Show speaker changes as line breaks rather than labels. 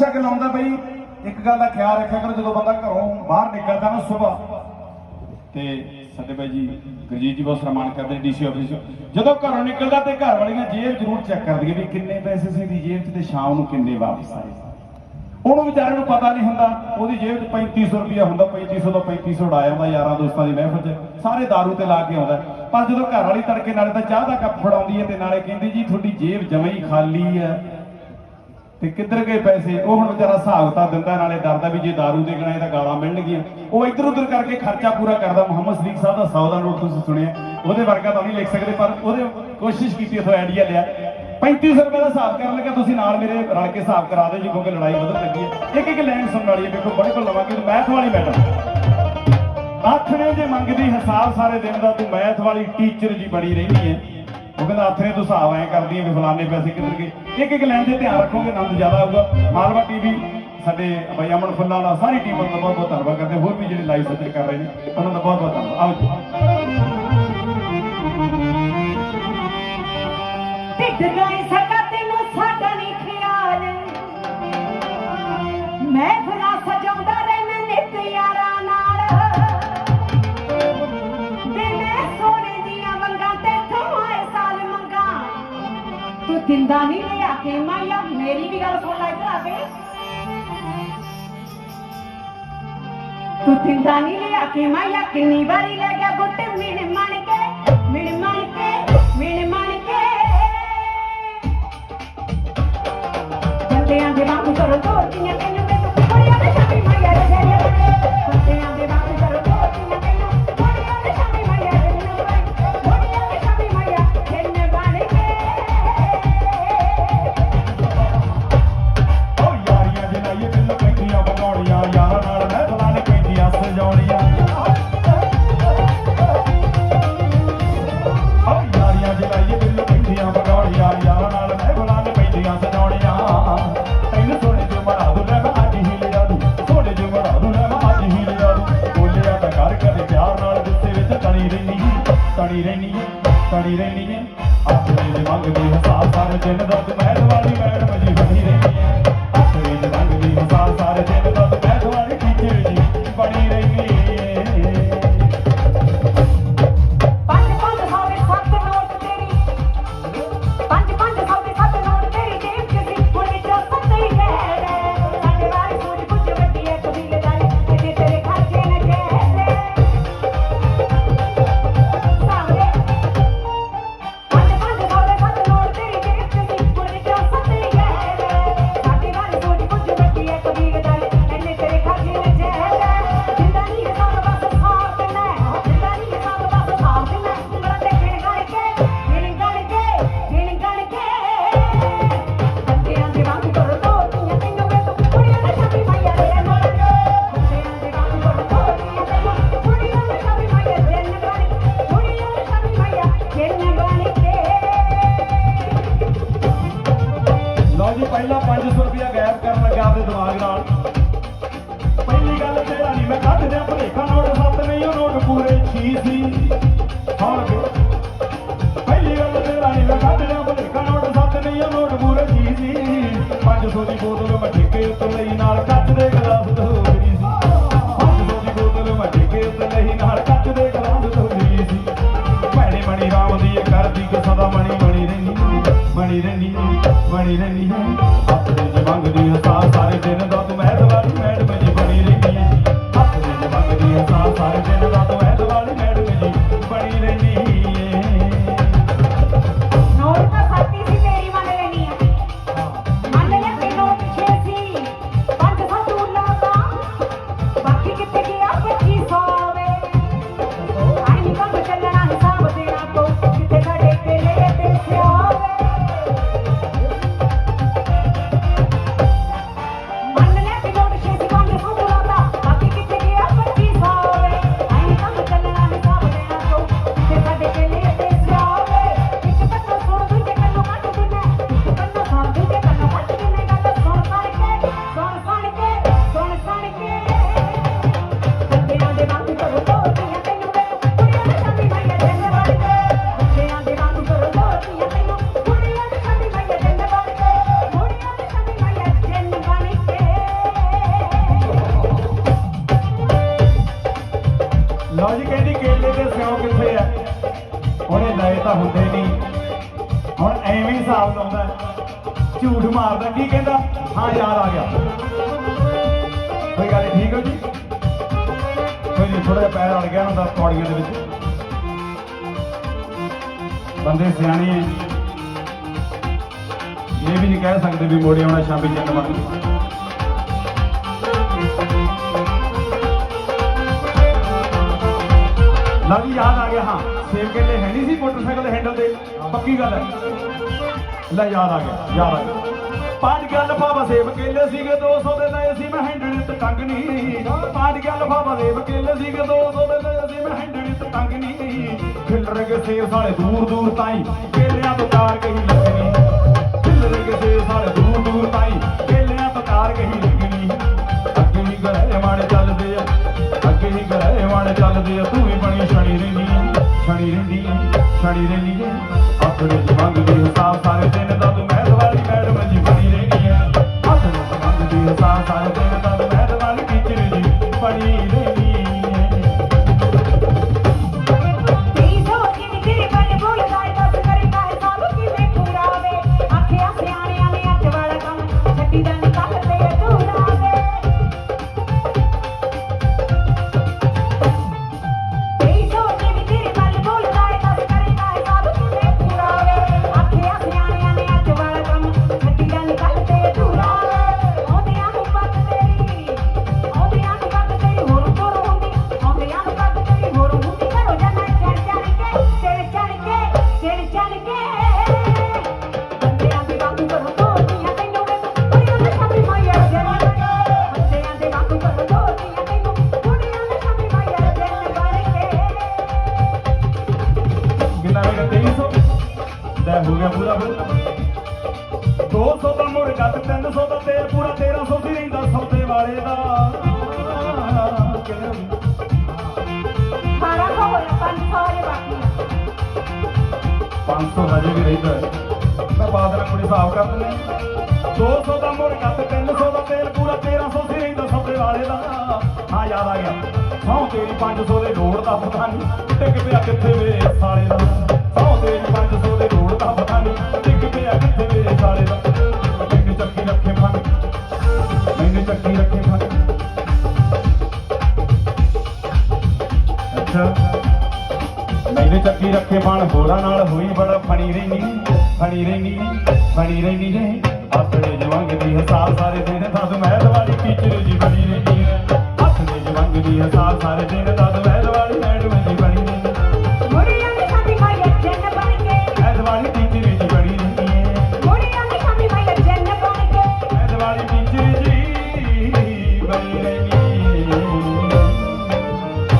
ਸ਼ਕਲ ਆਉਂਦਾ ਬਈ? ਇੱਕ ਗੱਲ ਦਾ ਖਿਆਲ ਰੱਖਿਆ ਕਰੋ, ਜਦੋਂ ਬੰਦਾ ਘਰੋਂ ਬਾਹਰ ਨਿਕਲਦਾ ਨਾ ਸਵੇਰ ਤੇ ਸਾਡੇ ਬਾਈ ਜੀ ਗੁਰਜੀਤ ਜੀ ਬਹੁਤ ਸਨਮਾਨ ਕਰਦੇ ਡੀਸੀ ਆਫਿਸ ਜਦੋਂ ਘਰੋਂ ਨਿਕਲਦਾ ਤੇ ਘਰ ਵਾਲੀਆਂ ਜੇਬ ਜ਼ਰੂਰ ਚੈੱਕ ਕਰਦੀਆਂ ਵੀ ਕਿੰਨੇ ਪੈਸੇ ਸੀ ਦੀ ਜੇਬ 'ਚ ਤੇ ਸ਼ਾਮ ਨੂੰ ਕਿੰਨੇ ਵਾਪਸ ਆਏ। ਉਹਨੂੰ ਵਿਚਾਰੇ ਨੂੰ ਪਤਾ ਨਹੀਂ ਹੁੰਦਾ, ਉਹਦੀ ਜੇਬ 'ਚ 3500 ਰੁਪਇਆ ਹੁੰਦਾ 3500 ਤੋਂ 3500 ਉਡਾਇਆ ਹੁੰਦਾ, ਯਾਰਾਂ ਦੋਸਤਾਂ ਦੀ ਮਹਿਫਲ 'ਚ। ਸਾਰੇ दारू ਤੇ ਲਾ ਕੇ ਆਉਂਦਾ। ਪਰ ਜਦੋਂ ਘਰ ਵਾਲੀ ਤੜਕੇ ਨਾਲੇ ਤਾਂ ਚਾਹ ਦਾ ਕੱਪ ਫੜਾਉਂਦੀ ਹੈ ਤੇ ਨਾਲੇ ਕਹਿੰਦੀ ਜੀ, ਤੁਹਾਡੀ ਜੇਬ ਜਮਾਂ ਹੀ ਖਾਲੀ ਹੈ। ਤੇ ਕਿੱਧਰ ਗਏ ਪੈਸੇ? ਉਹ ਹੁਣ ਵਿਚਾਰਾ ਹਿਸਾਬ ਦਿੰਦਾ, ਨਾਲੇ ਡਰਦਾ ਵੀ ਜੇ दारू ਦੇ ਗਣਾਏ ਤਾਂ ਗਾਲਾਂ ਮਿਲਣਗੀਆਂ। ਉਹ ਇੱਧਰ ਉੱਧਰ ਕਰਕੇ ਖਰਚਾ ਪੂਰਾ ਕਰਦਾ। ਮੁਹੰਮਦ ਸਦੀਕ ਸਾਹਿਬ ਦਾ 100 ਦਾ ਨੋਟ ਤੁਸੀਂ ਸੁਣਿਆ। ਉਹਦੇ ਵਰਗਾ ਤਾਂ ਨਹੀਂ ਲਿਖ ਸਕਦੇ, ਪਰ ਉਹਦੇ ਕੋਸ਼ਿਸ਼ ਕੀਤੀ, ਉਥੋਂ ਆਈਡੀਆ ਲਿਆ। 3500 ਰੁਪਏ ਦਾ ਹਿਸਾਬ ਕਰਨ ਲੱਗਾ, ਤੁਸੀਂ ਨਾਲ ਮੇਰੇ ਰਲ ਕੇ ਹਿਸਾਬ ਕਰਾ ਦਿਓ ਜੀ, ਕਿਉਂਕਿ ਲੜਾਈ ਵਧਣ ਲੱਗੀ ਹੈ। ਇੱਕ ਇੱਕ ਲਾਈਨ ਸੁਣਨ ਵਾਲੀ ਹੈ ਵੇਖੋ ਬੜੇ ਕੋਲ ਲਵਾਂਗੇ। ਮੈਥ ਵਾਲੀ ਮੈਡਮ। ਆਥਣੇ ਜੇ ਮੰਗਦੀ, ਹਿਸਾਬ ਸਾਰੇ ਦਿਨ ਦਾ, ਤੂੰ ਮੈਥ ਵਾਲੀ ਟੀਚਰ ਜੀ ਬੜੀ ਰਹਿੰਦੀ ਹੈ। ਕਹਿੰਦਾ ਆਥਣੇ ਤੂੰ ਹਿਸਾਬ ਐ ਕਰਦੀ ਹੈ ਫਲਾਣੇ ਪੈਸੇ ਕਿੱਧਰ ਗਏ। ਇੱਕ ਇੱਕ ਲਾਈਨ ਦੇ ਧਿਆਨ ਰੱਖੋਗੇ, ਆਨੰਦ ਜ਼ਿਆਦਾ ਆਊਗਾ। ਮਾਲਵਾ ਟੀਵੀ ਸਾਡੇ ਬਾਈ ਅਮਨ ਫੁੱਲਾਂ ਦਾ ਸਾਰੀ ਟੀਮ ਦਾ ਬਹੁਤ ਬਹੁਤ ਧੰਨਵਾਦ ਕਰਦੇ ਹੋਰ ਵੀ ਜਿਹੜੇ ਲਾਈਵ ਸੱਜਣ ਕਰ ਰਹੇ ਨੇ, ਉਹਨਾਂ ਦਾ ਬਹੁਤ ਬਹੁਤ ਧੰਨਵਾਦ। ਆਓ ਜੀ।
ਢਿੱਡ ਗਾਈ ਦਿੰਦਾ ਨਹੀਂ ਲਿਆ ਕੇ ਮਾਇਆ, ਮੇਰੀ ਵੀ ਗੱਲ ਸੁਣ ਲੈ ਇੱਧਰ ਆ ਤੂੰ ਦਿੰਦਾ ਨਹੀਂ ਲਿਆ ਕੇ ਮਾਇਆ, ਕਿੰਨੀ ਵਾਰੀ ਲੈ ਗਿਆ ਗੁੱਟ ਮਿਣ ਮਣ ਕੇ, ਮਿਣ ਮਣ ਕੇ, ਮਿਣ ਮਣ ਕੇ। ਬੰਦਿਆਂ ਦੇ ਵਾਂਗੂ ਕਰੋ ਤੋੜਦੀਆਂ ਤੈਨੂੰ ਮੈਨੂੰ ਕੁੜੀਆਂ ਦੇ ਸ਼ਾਮੀ ਮਾਇਆ ਦੇ
ਨਾਲ ਗੁੱਸੇ ਵਿੱਚ ਤਣੀ ਰਹਿਨੀ ਤਣੀ ਰਹਿਨੀ ਤਣੀ ਰਹਿਨੀ ਆਪਣੇ ਦੇ ਮੰਗਦੀ ਹਿਸਾਬ ਸਾਰੇ ਦਿਨ ਦਾ ਮਹਿਲ ਵਾਲੀ ਮੈਡਮ ਜੀ। 500 ਦੀ ਬੋਤਲ ਮੈਂ ਠੇਕੇ ਉੱਤੇ ਲਈ ਨਾਲ ਕੱਚ ਦੇ ਗਲਾਸ ਧੋਰੀ ਸੀ। 500 ਦੀ ਬੋਤਲ ਮੈਂ ਠੇਕੇ ਉੱਤੇ ਲਈ ਨਾਲ ਕੱਚ ਦੇ ਗਲਾਸ ਧੋਰੀ ਸੀ। ਭੈਣੇ ਮਣੀ ਰਾਮ ਦੀ ਇਹ ਕਰਦੀ ਕਿ ਸਦਾ ਮਣੀ ਮਣੀ ਰਹਿਨੀ ਮਣੀ ਰਹਿਨੀ ਮਣੀ ਰਹਿਨੀ ਆਪਣੇ ਜੇ ਮੰਗਦੀ ਹਸਾ ਸਾਰੇ ਦਿਨ ਦਾ ਝੂਠ ਮਾਰਦਾ, ਕੀ ਕਹਿੰਦਾ? ਹਾਂ ਯਾਦ ਆ ਗਿਆ। ਕੋਈ ਗੱਲ ਠੀਕ ਹੋ ਜੀ? ਕੋਈ ਜੀ ਥੋੜਾ ਜਿਹਾ ਪੈਰ ਅੜ ਗਿਆ ਹੁੰਦਾ ਪੌੜੀਆਂ ਦੇ ਵਿੱਚ। ਬੰਦੇ ਸਿਆਣੇ ਐ। ਇਹ ਵੀ ਨਹੀਂ ਕਹਿ ਸਕਦੇ ਵੀ ਮੋੜੇ ਆਉਣਾ ਸ਼ਾਮੀ ਚੰਨ ਮਾਰ ਲਾ ਜੀ, ਯਾਦ ਆ ਗਿਆ, ਹਾਂ। ਸੇਬ ਕੇਲੇ ਹੈ ਨਹੀਂ ਸੀ, ਮੋਟਰਸਾਈਕਲ ਦੇ ਹੈਂਡਲ ਤੇ। ਪੱਕੀ ਗੱਲ ਹੈ। ਲੈ ਯਾਦ ਆ ਗਿਆ ਯਾਦ ਆ ਗਿਆ। ਪੰਜ ਗੱਲ ਬਾਬਾ ਸੇਬ ਕੇਲੇ ਸੀਗੇ 200 ਦੇ ਲਏ ਸੀ, ਮੈਂ ਹੈਂਡਲ ਤੇ ਟੰਗ ਨਹੀਂ ਪੰਜ ਗੱਲ ਬਾਬਾ ਸੇਬ ਕੇਲੇ ਸੀਗੇ 200 ਦੇ ਲਏ ਸੀ, ਮੈਂ ਹੈਂਡਲ ਤੇ ਟੰਗ ਨਹੀਂ ਖਿਲਰ ਕੇ ਸੇਬ ਸਾਲੇ ਦੂਰ ਦੂਰ ਤਾਈ, ਕੇਲਿਆਂ ਤੋਂ ਤਾਰ ਕਹੀ ਲੱਗਣੀ ਖਿਲਰ ਕੇ ਸੇਬ ਸਾਲੇ ਦੂਰ ਦੂਰ ਤਾਈ, ਕੇਲਿਆਂ ਤੋਂ ਤਾਰ ਕਹੀ ਲੱਗਣੀ ਅੱਗੇ ਹੀ ਗਏ ਮਾੜੇ ਚੱਲਦੇ ਆ, ਅੱਗੇ ਹੀ ਗਏ ਮਾੜੇ ਚੱਲਦੇ ਆ, ਤੂੰ ਵੀ ਬਣੀ ਛਣੀ ਰਹਿੰਦੀ ਛਣੀ ਰਹਿੰਦੀ ਛਣੀ ਰਹਿੰਦੀ ਆਪਣੇ ਆਪਣੇ ਜਮੰਗ ਦੀ ਹਿਸਾਬ 500 ਹਜੇ ਵੀ ਰਹਿੰਦਾ ਹੈ। ਮੈਂ ਬਾਅਦ ਨਾਲ ਹਿਸਾਬ ਕਰ ਦਿੰਦੇ 200 ਦਾ ਮੁਰਗਾ ਤੇ 300 ਦਾ ਤੇਲ ਪੂਰਾ 1300 ਸੀ ਰਹਿੰਦਾ ਸੌਦੇ ਵਾਲੇ ਦਾ। ਹਾਂ, ਯਾਦ ਆ ਗਿਆ। ਸੌ ਤੇਰੀ 500 ਦੇ ਰੋੜ ਦਾ ਪਤਾ ਨਹੀਂ। ਟਿਕ ਪਿਆ ਕਿੱਥੇ ਵੇ ਸਾਲੇ ਦਾ। ਸੌ ਤੇਰੀ 500 ਦੇ ਰੋਡ ਦਾ ਪਤਾ ਨਹੀਂ। ਟਿਕ ਪਿਆ ਕਿੱਥੇ ਵੇ ਸਾਲੇ ਦਾ। ਮੈਨੂੰ ਚੱਕੀ ਰੱਖੇ ਫਨ ਮੈਨੂੰ ਚੱਕੀ ਰੱਖੇ ਫਨ ਅੱਛਾ। ਮੈਨੂੰ ਚੱਕੀ ਰੱਖੇ ਫਣ ਹੋਰਾਂ ਨਾਲ ਹੋਈ ਬੜਾ ਫਣੀ ਰਹਿਨੀ ਫਣੀ ਰਹਿਨੀ ਫਣੀ ਰਹਿਨੀ ਨੇ ਆਪਣੇ ਜਵੰਗ ਦੀ ਹਿਸਾਬ ਸਾਰੇ ਦਿਨ ਤਦ ਮਹਿਲ ਵਾਲੀ ਟੀਚਰ ਜੀ ਬਣੀ ਰਹਿਨੀ ਹੈ। ਆਪਣੇ ਜਵੰਗ ਦੀ ਹਿਸਾਬ ਸਾਰੇ ਦਿਨ ਤਦ ਮਹਿਲ ਵਾਲੀ